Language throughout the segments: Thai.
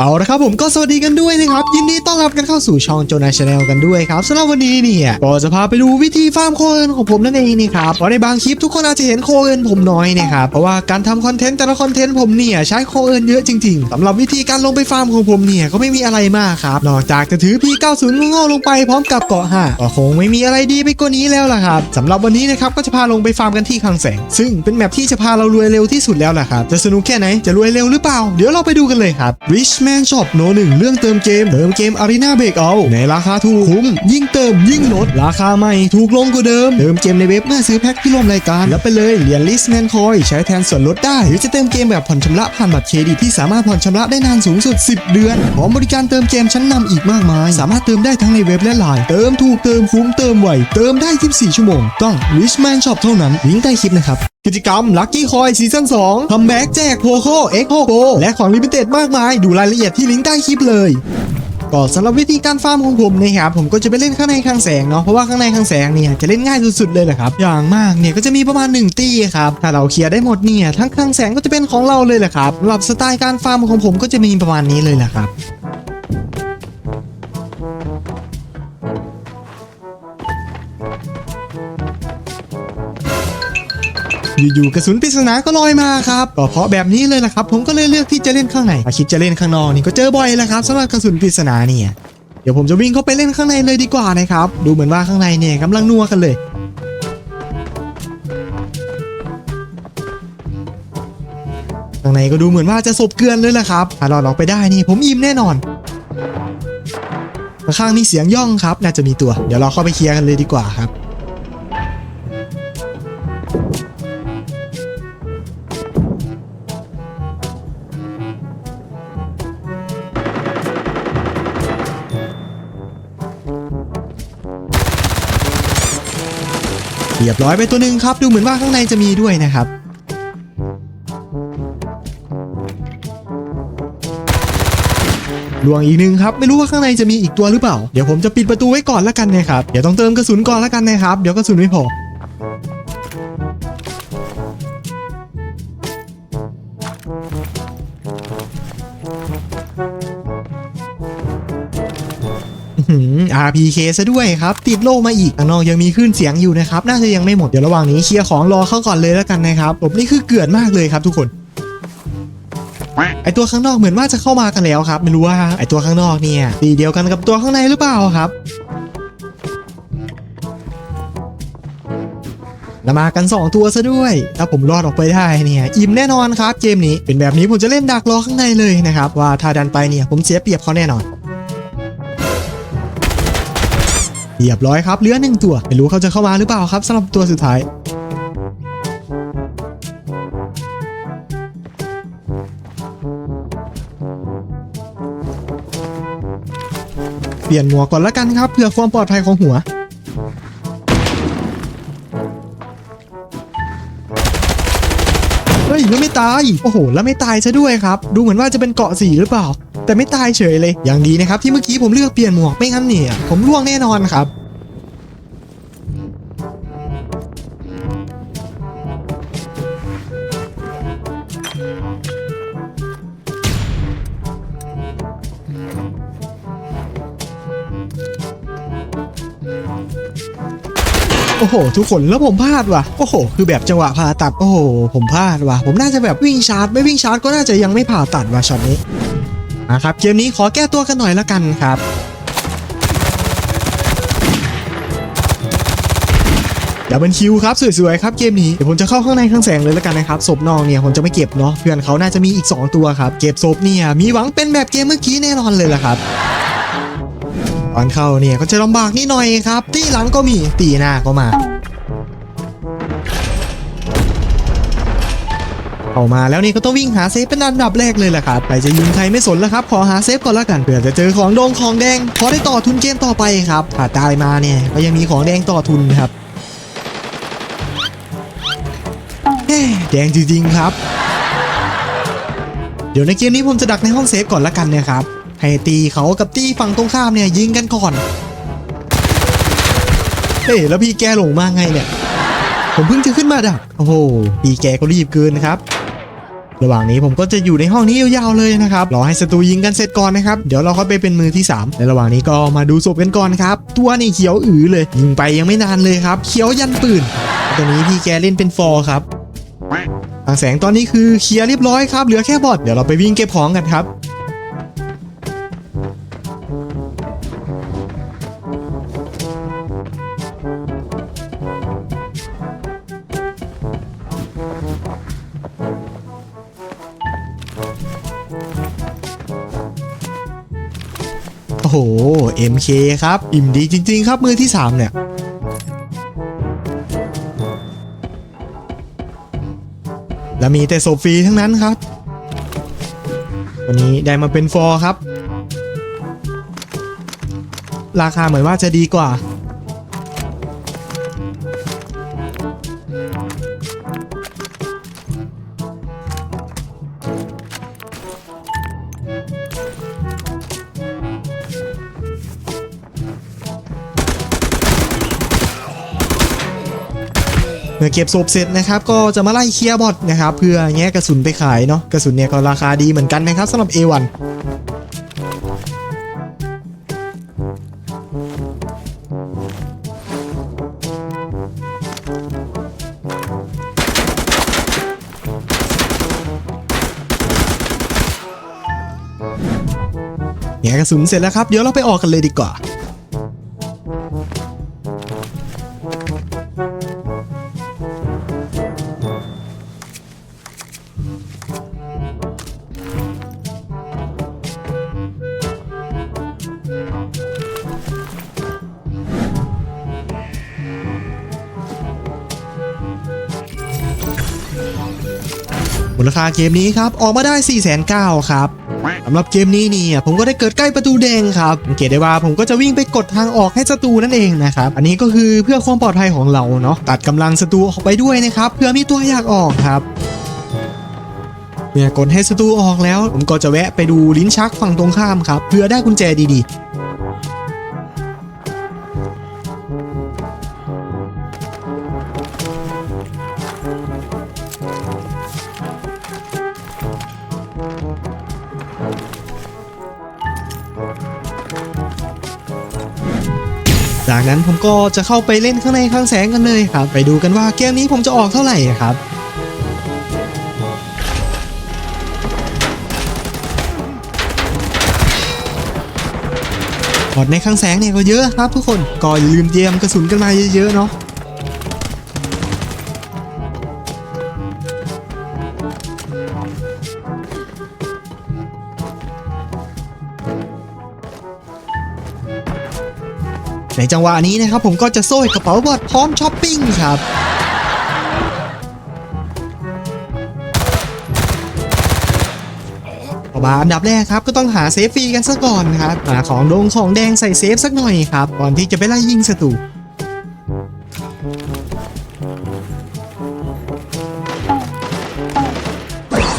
เอาละครับผมก็สวัสดีกันด้วยนะครับ ยินดีต้อนรับกันเข้าสู่ช่องโจนาชาแนลกันด้วยครับสำหรับวันนี้เนี่ยก็จะพาไปดูวิธีฟาร์มโคเอินของผมนั่นเองนี่ครับเพราะในบางคลิปทุกคนอาจจะเห็นโคเอินผมน้อยนะครับเพราะว่าการทำคอนเทนต์แต่ละคอนเทนต์ผมเนี่ยใช้โคเอินเยอะจริงๆสำหรับวิธีการลงไปฟาร์มของผมเนี่ยก็ไม่มีอะไรมากครับนอกจากจะถือ P90 งอลงไปพร้อมกับเกาะห้าก็คงไม่มีอะไรดีไปกว่านี้แล้วล่ะครับสำหรับวันนี้นะครับก็จะพาลงไปฟาร์มกันที่คลังแสง ซึ่งเป็นแมปที่จะพาเรารวยเร็วที่สุดแล้วล่ะครับจะสนุกแค่ไหนจะรวยเร็วหรือเปล่า เดี๋ยวเราไปดูกันเลยครับ Richman Shop โนหนึ่งเรื่องเติมเกม เติมเกม Arena Breakout ในราคาถูกคุ้ม ยิ่งเติมยิ่งลด ราคาใหม่ถูกลงกว่าเดิม เติมเกมในเว็บเมื่อซื้อแพ็คที่ร่วมรายการ แล้วไปเลยเหรียญ Richman Coin ใช้แทนส่วนลดได้ หรือจะเติมเกมแบบผ่อนชำระผ่านบัตรเครดิตที่สามารถผ่อนชำระได้นานสูงสุด 10 เดือนพร้อมบริการเติมเกมชั้นนำอีกมากมาย สามารถเติมได้ทั้งในเว็บและไลน์เติมถูกเติมคุ้มเติมไวเติมได้ 24 ชั่วโมง ต้อง Richman Shop เท่านั้นลิงก์ใต้คลิปนะครับ กิจกรรม Lucky Coin ซีซั่น2คัมแบ็กแจกโพโคเอ็กโฮโกและของลิมิเต็ดมากมาย ดูรายละเอียดที่ลิงก์ใต้คลิปเลยก็สำหรับวิธีการฟาร์มของผมนะครับผมก็จะไปเล่นข้างในคลังแสงเนาะเพราะว่าข้างในคลังแสงเนี่ยจะเล่นง่ายสุดๆเลยแหละครับอย่างมากเนี่ยก็จะมีประมาณ 1 ตี้ครับถ้าเราเคลียร์ได้หมดเนี่ยทั้งคลังแสงก็จะเป็นของเราเลยแหละครับสำหรับสไตล์การฟาร์มของผมก็จะมีประมาณนี้เลยแหละครับ อยู่ๆกระสุนปริศนาก็ลอยมาครับก็เพราะแบบนี้เลยนะครับผมก็เลยเลือกที่จะเล่นข้างในถ้าคิดจะเล่นข้างนอกนี่ก็เจอบ่อยแล้วครับสำหรับกระสุนปริศนาเนี่ยเดี๋ยวผมจะวิ่งเข้าไปเล่นข้างในเลยดีกว่านะครับดูเหมือนว่าข้างในเนี่ยกำลังนัวกันเลยข้างในก็ดูเหมือนว่าจะสบเกลือนเลยละครับถ้ารอดออกไปได้นี่ผมยิ้มแน่นอนข้างๆมีเสียงย่องครับ น่าจะมีตัว เดี๋ยวเราเข้าไปเคลียร์กันเลยดีกว่าครับ เรียบร้อยไปตัวหนึ่งครับ ดูเหมือนว่าข้างในจะมีด้วยนะครับ ลวงอีกหนึ่งครับ ไม่รู้ว่าข้างในจะมีอีกตัวหรือเปล่า เดี๋ยวผมจะปิดประตูไว้ก่อนแล้วกันนะครับ เดี๋ยวต้องเติมกระสุนก่อนแล้วกันนะครับ เดี๋ยวกระสุนไม่พออื้อ RPK ซะด้วยครับ ติดโล่มาอีกข้างนอกยังมีคลื่นเสียงอยู่นะครับ น่าจะยังไม่หมด เดี๋ยวระหว่างนี้เคลียร์ของรอเข้าก่อนเลยแล้วกันนะครับผมนี่คือเกลือนมากเลยครับทุกคนไอตัวข้างนอกเหมือนว่าจะเข้ามากันแล้วครับ ไม่รู้ว่าไอตัวข้างนอกเนี่ยตีเดียวกันกับตัวข้างในหรือเปล่าครับแล้วมากัน 2 ตัวซะด้วย ถ้าผมรอดออกไปได้เนี่ย อิ่มแน่นอนครับเกมนี้เป็นแบบนี้ผมจะเล่นดักรอข้างในเลยนะครับ ว่าถ้าดันไปเนี่ยผมเสียเปรียบเขาแน่นอน เรียบร้อยครับเหลือหนึ่งตัวไม่รู้เขาจะเข้ามาหรือเปล่าครับสำหรับตัวสุดท้ายเปลี่ยนหมวกก่อนละกันครับเพื่อความปลอดภัยของหัว เฮ้ยแล้วไม่ตาย โอ้โห แล้วไม่ตายซะด้วยครับ ดูเหมือนว่าจะเป็นเกาะสีหรือเปล่า แต่ไม่ตายเฉยเลย อย่างดีนะครับที่เมื่อกี้ผมเลือกเปลี่ยนหมวกไม่งั้นเนี่ยผมล่วงแน่นอนครับโอ้โห ทุกคนแล้วผมพลาดว่ะโอ้โห คือแบบจังหวะผ่าตัด โอ้โห ผมพลาดว่ะ ผมน่าจะแบบวิ่งชาร์จ ไม่วิ่งชาร์จก็น่าจะยังไม่ผ่าตัดว่ะช็อตนี้ นะครับเกมนี้ขอแก้ตัวกันหน่อยละกันครับดับเบิลคิวครับสวยๆครับเกมนี้เดี๋ยวผมจะเข้าข้างในข้างแสงเลยและกันนะครับศพน้องเนี่ยผมจะไม่เก็บเนาะเพื่อนเขาน่าจะมีอีก 2 ตัวครับ เก็บศพเนี่ยมีหวังเป็นแบบเกมเมื่อกี้แน่นอนเลยล่ะครับตอนเข้าเนี่ยก็จะลำบากนิดหน่อยครับตีหลังก็มีตีหน้าก็มา เข้ามาแล้วนี่ก็ต้องวิ่งหาเซฟเป็นอันดับแรกเลยแหละครับใครจะยิงใครไม่สนแล้วครับขอหาเซฟก่อนละกันเผื่อจะเจอของโดงของแดงพอได้ต่อทุนเกมต่อไปครับถ้าตายมาเนี่ยก็ยังมีของแดงต่อทุนครับแดงจริงๆครับ เดี๋ยวในเกมนี้ผมจะดักในห้องเซฟก่อนละกันนะครับให้ตีเขากับตีฝั่งตรงข้ามเนี่ยยิงกันก่อนเฮ้แล้วพี่แกหลงมาไงเนี่ย ผมเพิ่งจะขึ้นมาดัก โอ้โห พี่แกก็รีบเกินนะครับ ระหว่างนี้ผมก็จะอยู่ในห้องนี้ยาวๆเลยนะครับรอให้ศัตรูยิงกันเสร็จก่อนนะครับเดี๋ยวเราค่อยไปเป็นมือที่สามในระหว่างนี้ก็มาดูศพกันก่อนครับตัวนี่เขียวอือเลย ยิงไปยังไม่นานเลยครับ เขียวยันปืนตัวนี้พี่แกเล่นเป็นฟอร์ครับทางแสงตอนนี้คือเคลียร์เรียบร้อยครับเหลือแค่บอดเดี๋ยวเราไปวิ่งเก็บของกันครับ อ้โห MK ครับ อิ่มดีจริง ๆ ครับมือที่ 3 เนี่ยและมีแต่โซฟรีทั้งนั้นครับ วันนี้ได้มาเป็นฟอร์ครับ ราคาเหมือนว่าจะดีกว่า เมื่อเก็บศพเสร็จนะครับก็จะมาไล่เคลียร์บอทนะครับเพื่อแงะกระสุนไปขายเนาะกระสุนเนี่ยก็ราคาดีเหมือนกันนะครับสำหรับ A1 แงะกระสุนเสร็จแล้วครับ เดี๋ยวเราไปออกกันเลยดีกว่า มูลค่าเกมนี้ครับ ออกมาได้ 4 9 0 0 0ครับสำหรับเกมนี้เนี่ยผมก็ได้เกิดใกล้ประตูแดงครับสังเกตได้ว่าผมก็จะวิ่งไปกดทางออกให้ศัตรูนั่นเองนะครับอันนี้ก็คือเพื่อความปลอดภัยของเราเนาะตัดกำลังศัตรูออกไปด้วยนะครับเพื่อมีตัวอยากออกครับเมื่อกดให้ศัตรูออกแล้ว ผมก็จะแวะไปดูลิ้นชักฝั่งตรงข้ามครับเพื่อได้กุญแจดีๆ จากนั้นผมก็จะเข้าไปเล่นข้างในข้างแสงกันเลยครับ ไปดูกันว่าเกมนี้ผมจะออกเท่าไหร่ครับบอดในข้างแสงเนี่ยก็เยอะครับทุกคนก็อย่าลืมเตรียมกระสุนกันมาเยอะๆเนาะ ในจังหวะนี้นะครับผมก็จะโซ่กระเป๋าบอดพร้อมช้อปปิ้งครับมาอันดับแรกครับก็ต้องหาเซฟฟรีกันซะก่อนครับหาของดงของแดงใส่เซฟสักหน่อยครับก่อนที่จะไปไล่ยิงศัตรู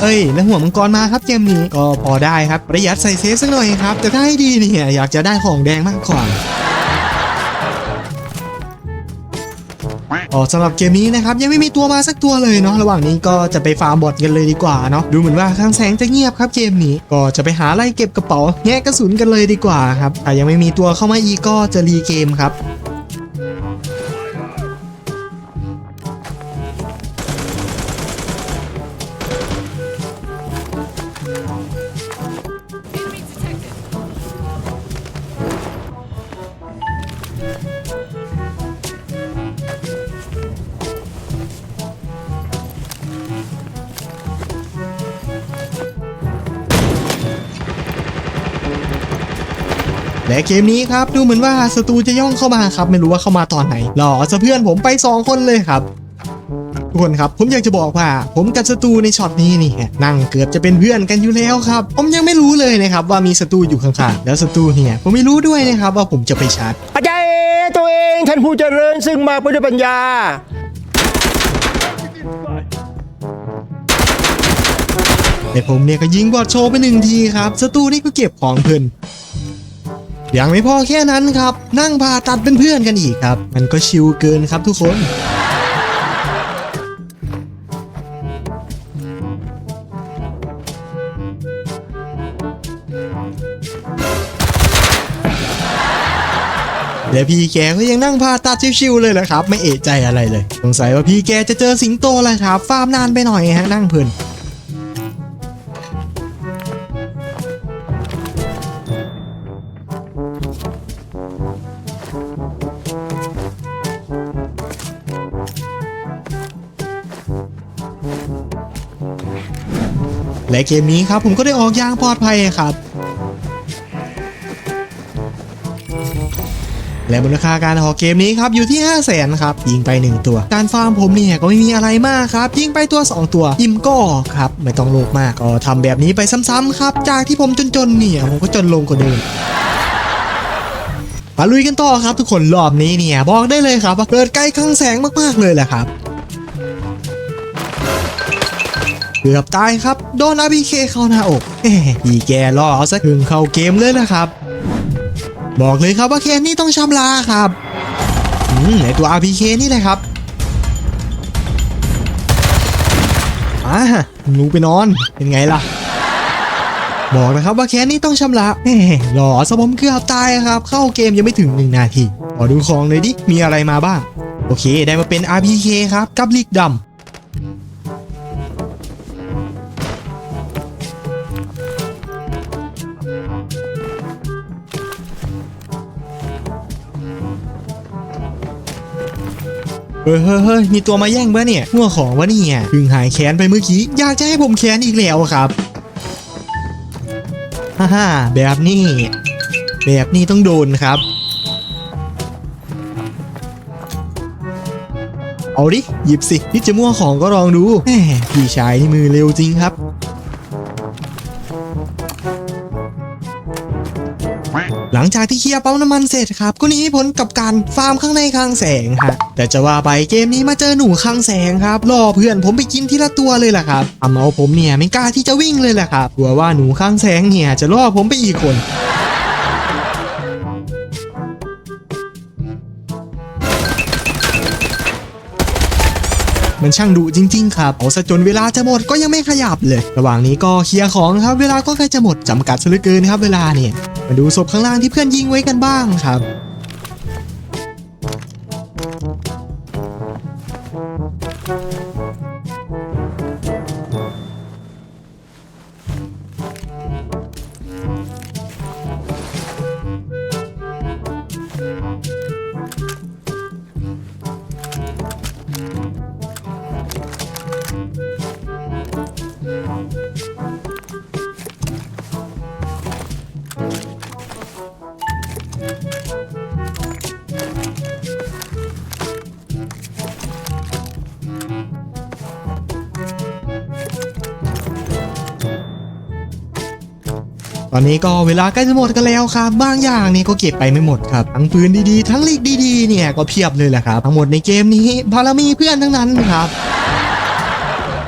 เอ้ยแล้วหัวมังกรมาครับเกมนี้ก็พอได้ครับประหยัดใส่เซฟสักหน่อยครับ แต่ถ้าให้ดีเนี่ยอยากจะได้ของแดงมากกว่า อ๋อสำหรับเกมนี้นะครับยังไม่มีตัวมาสักตัวเลยเนาะระหว่างนี้ก็จะไปฟาร์มบอทกันเลยดีกว่าเนาะดูเหมือนว่าข้างแสงจะเงียบครับเกมนี้ก็จะไปหาไล่เก็บกระเป๋าแงะกระสุนกันเลยดีกว่าครับแต่ยังไม่มีตัวเข้ามาอีกก็จะรีเกมครับ และเกมนี้ครับดูเหมือนว่าศัตรูจะย่องเข้ามาครับไม่รู้ว่าเข้ามาตอนไหนหล่อซะเพื่อนผมไป 2 คนเลยครับทุกคนครับผมอยากจะบอกว่า ผมกับศัตรูในช็อตนี้นี่นั่งเกือบจะเป็นเพื่อนกันอยู่แล้วครับ ผมยังไม่รู้เลยนะครับว่ามีศัตรูอยู่ข้างๆแล้วศัตรูเนี่ยผมไม่รู้ด้วยนะครับว่าผมจะไปชาร์จอาจารย์ตัวเองท่านผู้เจริญซึ่งมาไปด้วยปัญญาแต่ผมเนี่ยก็ยิงบอดโชว์ไปหนึ่งทีครับศัตรูนี่ก็เก็บของเพื่อน ยังไม่พอแค่นั้นครับ นั่งผ่าตัดเป็นเพื่อนกันอีกครับ มันก็ชิวเกินครับทุกคนและพี่แกก็ยังนั่งผ่าตัดชิวๆเลยแหละครับ ไม่เอะใจอะไรเลย สงสัยว่าพี่แกจะเจอสิงโตอะไรครับฟาร์มนานไปหน่อยฮะนั่งเพลิน และเกมนี้ครับ ผมก็ได้ออกอย่างปลอดภัยครับ และมูลค่าการออกเกมนี้ครับอยู่ที่ 5 0 0แสนครับ ยิงไป 1 ตัว การฟาร์มผมเนี่ยก็ไม่มีอะไรมากครับ ยิงไปตัว 2 ตัวยิมก็ครับไม่ต้องโลภมากก็ทำแบบนี้ไปซ้ำๆครับ จากที่ผมจนๆเนี่ยผมก็จนลงกว่าเดิมมาลุยกันต่อครับทุกคนรอบนี้เนี่ยบอกได้เลยครับว่าเกิดใกล้คลังแสงมากๆเลยแหละครับ เกือบตายครับ โดน RPK เข้าหน้าอกเอ้พี่แกล่อเอาซะถึงเข้าเกมเลยนะครับ บอกเลยครับว่าเคนนี่ต้องชำลาครับอืมไอตัว RPK นี่แหละครับอาลุงไปนอน เป็นไงล่ะ บอกนะครับว่าแคนนี่ต้องชำระหล่อสะผมเกือบตายครับ เข้าเกมยังไม่ถึง 1 นาทีขอดูของเลยดิ มีอะไรมาบ้าง โอเค ได้มาเป็น RPK ครับ กับลิกดำ ฮ้ยเฮ้ยเฮ้ยมีตัวมาแย่งปะเนี่ยหัวของวะเนี่ยเพึ่งหายแค้นไปเมื่อกี้ อยากจะให้ผมแค้นอีกแล้วครับฮ่าฮ่าแบบนี้ แบบนี้ต้องโดนครับ เอาดิ หยิบสินี่จะมั่วของก็ลองดูแหมพี่ชายนี่มือเร็วจริงครับ หลังจากที่เคลียร์ปั๊มน้ำมันเสร็จครับก็หนีพ้นกับการฟาร์มข้างในคลังแสงฮะแต่จะว่าไปเกมนี้มาเจอหนูคลังแสงครับล่อเพื่อนผมไปกินทีละตัวเลยล่ะครับทำเอาผมเนี่ยไม่กล้าที่จะวิ่งเลยแหละครับกลัวว่าหนูคลังแสงเนี่ยจะล่อผมไปอีกคน มันช่างดุจริง ๆ ครับเอาซะจนเวลาจะหมดก็ยังไม่ขยับเลย ระหว่างนี้ก็เคลียร์ของครับ เวลาก็ใกล้จะหมดจำกัดซะเหลือเกินครับเวลาเนี่ยมาดูศพข้างล่างที่เพื่อนยิงไว้กันบ้างครับ ตอนนี้ก็เวลาใกล้จะหมดกันแล้วครับ บางอย่างนี่ก็เก็บไปไม่หมดครับ ทั้งปืนดีๆ ทั้งลีกดีๆ เนี่ยก็เพียบเลยแหละครับ ทั้งหมดในเกมนี้บารมีเพื่อนทั้งนั้นครับ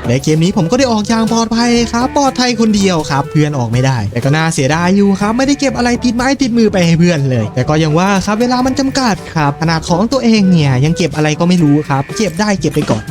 และเกมนี้ผมก็ได้ออกอย่างปลอดภัยครับปลอดภัยคนเดียวครับ เพื่อนออกไม่ได้ แต่ก็น่าเสียดายอยู่ครับไม่ได้เก็บอะไรติดไม้ติดมือไปให้เพื่อนเลย แต่ก็ยังว่าครับเวลามันจำกัดครับขนาดของตัวเองเนี่ยยังเก็บอะไรก็ไม่รู้ครับ เก็บได้เก็บไปก่อน